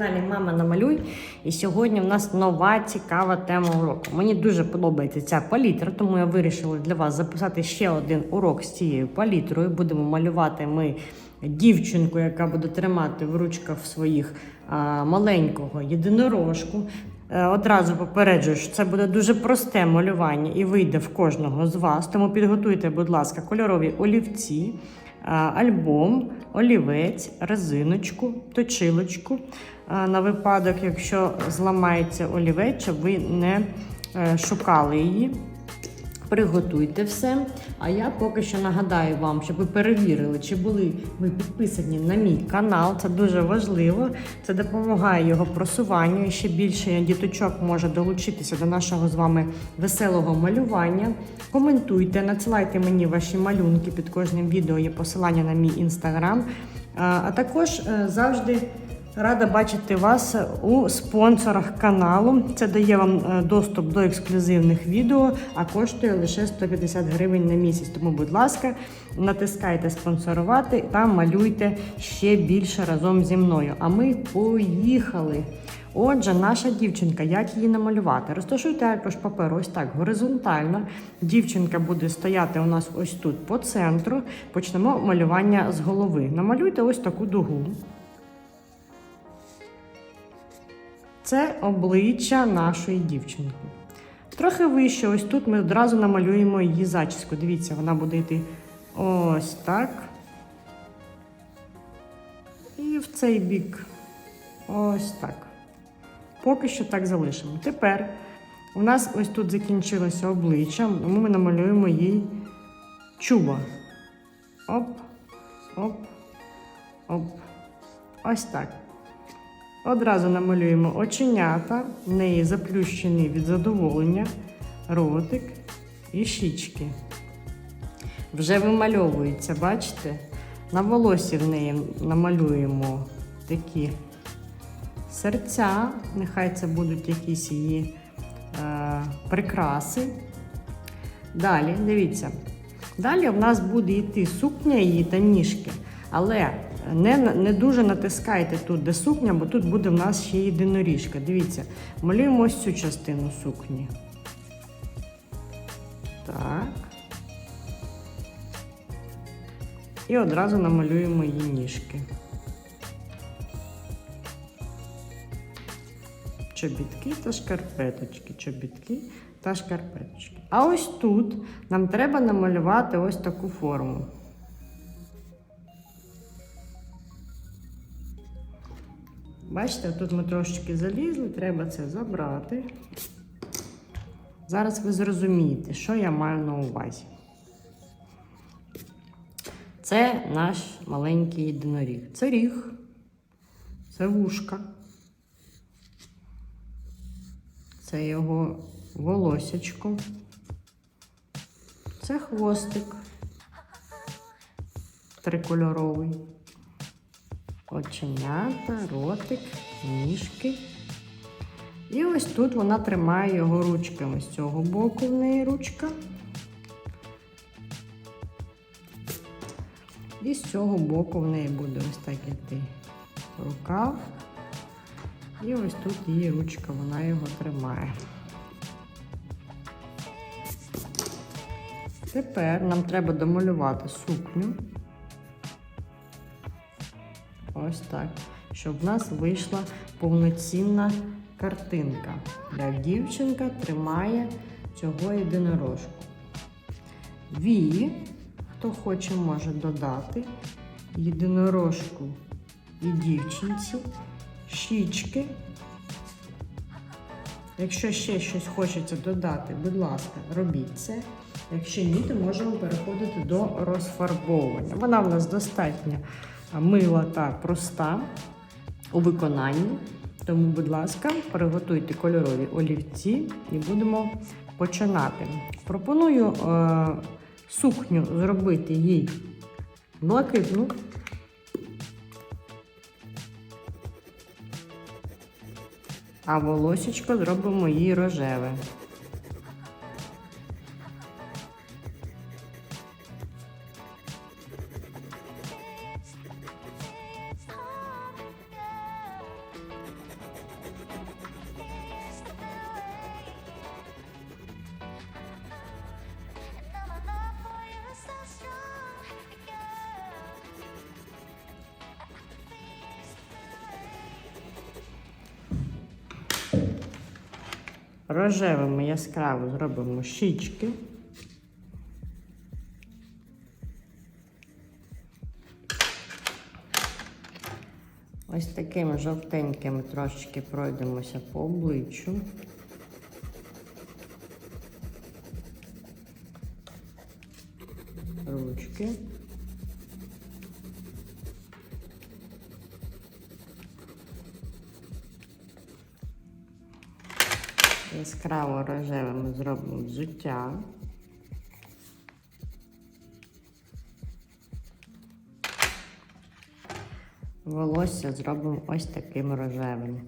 на каналі Мама Намалюй. І сьогодні в нас нова цікава тема уроку. Мені дуже подобається ця палітра, тому я вирішила для вас записати ще один урок з цією палітрою. Будемо малювати ми дівчинку, яка буде тримати в ручках своїх а, маленького єдинорожку. Е, Одразу попереджую, що це буде дуже просте малювання і вийде в кожного з вас. Тому підготуйте, будь ласка, кольорові олівці, альбом, олівець, резиночку, точилочку. На випадок, якщо зламається олівець, щоб ви не е, шукали її. Приготуйте все. А я поки що нагадаю вам, щоб ви перевірили, чи були ви підписані на мій канал. Це дуже важливо. Це допомагає його просуванню. І ще більше діточок може долучитися до нашого з вами веселого малювання. Коментуйте, надсилайте мені ваші малюнки під кожним відео. Є посилання на мій інстаграм. А також е, завжди. Рада бачити вас у спонсорах каналу. Це дає вам е, доступ до ексклюзивних відео, а коштує лише 150 гривень на місяць. Тому, будь ласка, натискайте спонсорувати та малюйте ще більше разом зі мною. А ми поїхали. Отже, наша дівчинка, як її намалювати? Розташуйте аркуш паперу ось так горизонтально. Дівчинка буде стояти у нас ось тут по центру. Почнемо малювання з голови. Намалюйте ось таку дугу. Це обличчя нашої дівчинки. Трохи вище, ось тут ми одразу намалюємо її зачіску. Дивіться, вона буде йти ось так. І в цей бік. Ось так. Поки що так залишимо. Тепер у нас ось тут закінчилося обличчя, тому ми намалюємо їй чуба. Оп, оп, оп. Ось так. Одразу намалюємо оченята, в неї заплющений від задоволення, ротик і щічки. Вже вимальовується, бачите? На волосі в неї намалюємо такі серця, нехай це будуть якісь її е, прикраси. Далі, дивіться. Далі в нас буде йти сукня її та ніжки, але не, не дуже натискайте тут, де сукня, бо тут буде в нас ще єдиноріжка. Дивіться, малюємо ось цю частину сукні. Так. І одразу намалюємо її ніжки. Чобітки та шкарпеточки, чобітки та шкарпеточки. А ось тут нам треба намалювати ось таку форму. Бачите, тут ми трошечки залізли, треба це забрати. Зараз ви зрозумієте, що я маю на увазі. Це наш маленький єдиноріг. Це ріг, це вушка, це його волосячко, це хвостик трикольоровий оченята, ротик, ніжки. І ось тут вона тримає його ручками. З цього боку в неї ручка. І з цього боку в неї буде ось так іти рукав. І ось тут її ручка, вона його тримає. Тепер нам треба домалювати сукню. Ось так. Щоб в нас вийшла повноцінна картинка. Як дівчинка тримає цього єдинорожку. Вії, хто хоче, може додати єдинорожку і дівчинці, щічки. Якщо ще щось хочеться додати, будь ласка, робіть це. Якщо ні, то можемо переходити до розфарбовування. Вона в нас достатньо мила та проста у виконанні. Тому, будь ласка, приготуйте кольорові олівці і будемо починати. Пропоную е, сукню зробити їй блакитну. А волосечко зробимо їй рожеве. Рожевими яскраво зробимо щічки. Ось таким жовтеньким трошечки пройдемося по обличчю. Ручки. Яскраво рожевим зробимо взуття. Волосся зробимо ось таким рожевим.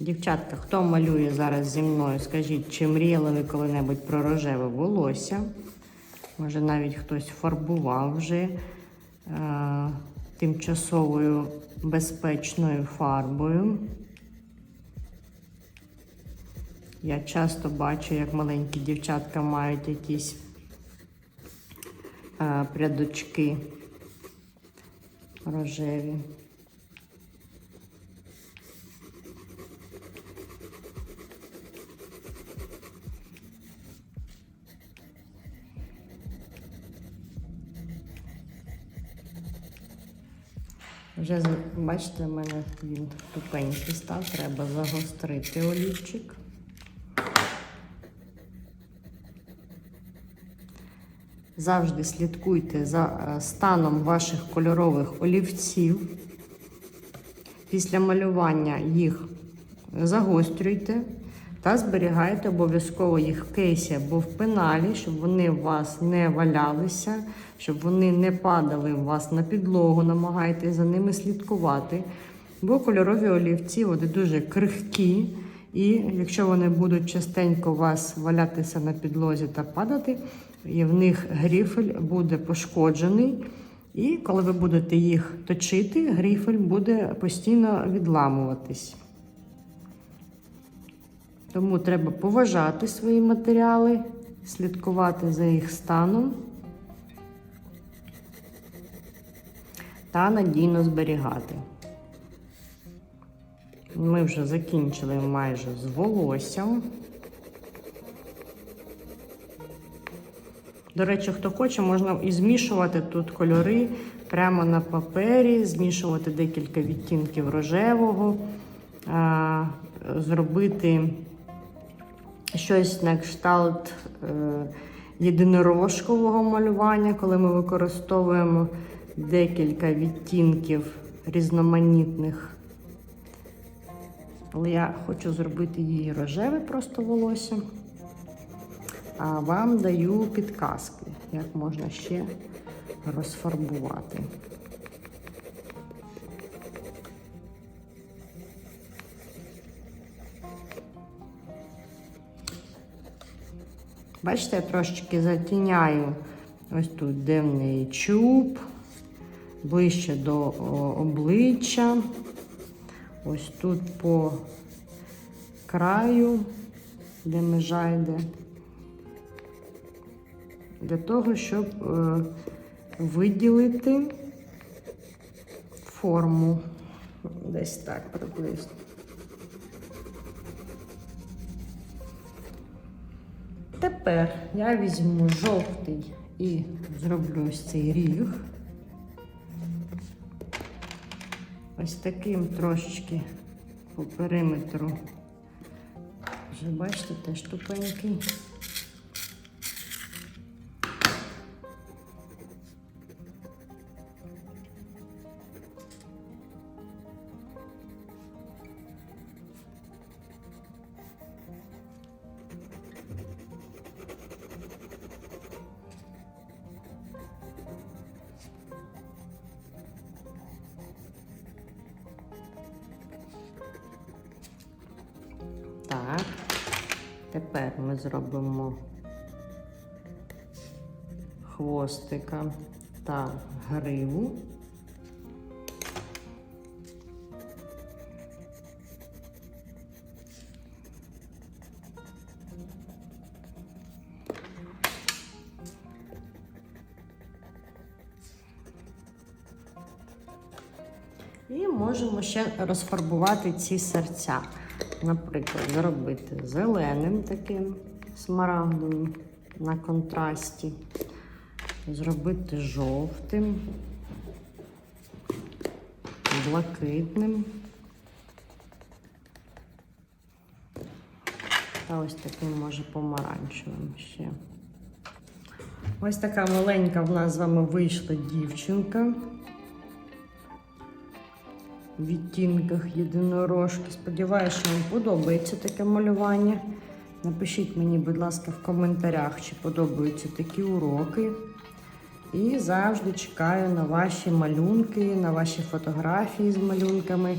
Дівчатка, хто малює зараз зі мною, скажіть, чи мріяли ви коли-небудь про рожеве волосся? Може, навіть хтось фарбував вже е, тимчасовою безпечною фарбою. Я часто бачу, як маленькі дівчатка мають якісь а, прядочки рожеві. Вже бачите, в мене він тупенький став, треба загострити олівчик. Завжди слідкуйте за е, станом ваших кольорових олівців. Після малювання їх загострюйте та зберігайте обов'язково їх в кейсі або в пеналі, щоб вони у вас не валялися, щоб вони не падали у вас на підлогу, намагайтеся за ними слідкувати. Бо кольорові олівці вони дуже крихкі, і якщо вони будуть частенько у вас валятися на підлозі та падати, і в них гріфель буде пошкоджений. І коли ви будете їх точити, гріфель буде постійно відламуватись. Тому треба поважати свої матеріали, слідкувати за їх станом та надійно зберігати. Ми вже закінчили майже з волоссям. До речі, хто хоче, можна і змішувати тут кольори прямо на папері, змішувати декілька відтінків рожевого, зробити щось на кшталт е, єдинорожкового малювання, коли ми використовуємо декілька відтінків різноманітних. Але я хочу зробити її рожеве просто волосся. А вам даю підказки, як можна ще розфарбувати. Бачите, я трошечки затіняю ось тут, неї чуб, ближче до обличчя. Ось тут по краю, де межа йде. Для того, щоб е, виділити форму. Десь так приблизно. Тепер я візьму жовтий і зроблю ось цей ріг. Ось таким трошечки по периметру. Вже бачите, теж тупенький. Так, тепер ми зробимо хвостика та гриву. І можемо ще розфарбувати ці серця. Наприклад, зробити зеленим таким смарагдовим на контрасті, зробити жовтим, блакитним. Та ось таким може помаранчевим ще. Ось така маленька в нас з вами вийшла дівчинка. Відтінках єдинорожки. Сподіваюся, що вам подобається таке малювання. Напишіть мені, будь ласка, в коментарях, чи подобаються такі уроки. І завжди чекаю на ваші малюнки, на ваші фотографії з малюнками.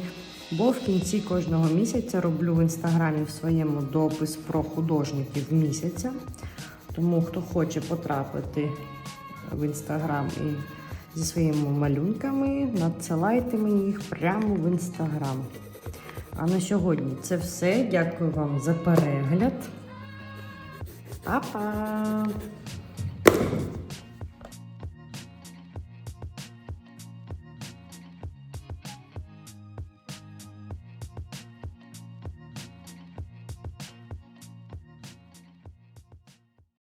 Бо в кінці кожного місяця роблю в інстаграмі в своєму допис про художників місяця. Тому хто хоче потрапити в інстаграм і зі своїми малюнками, надсилайте мені їх прямо в інстаграм. А на сьогодні це все. Дякую вам за перегляд. Па-па!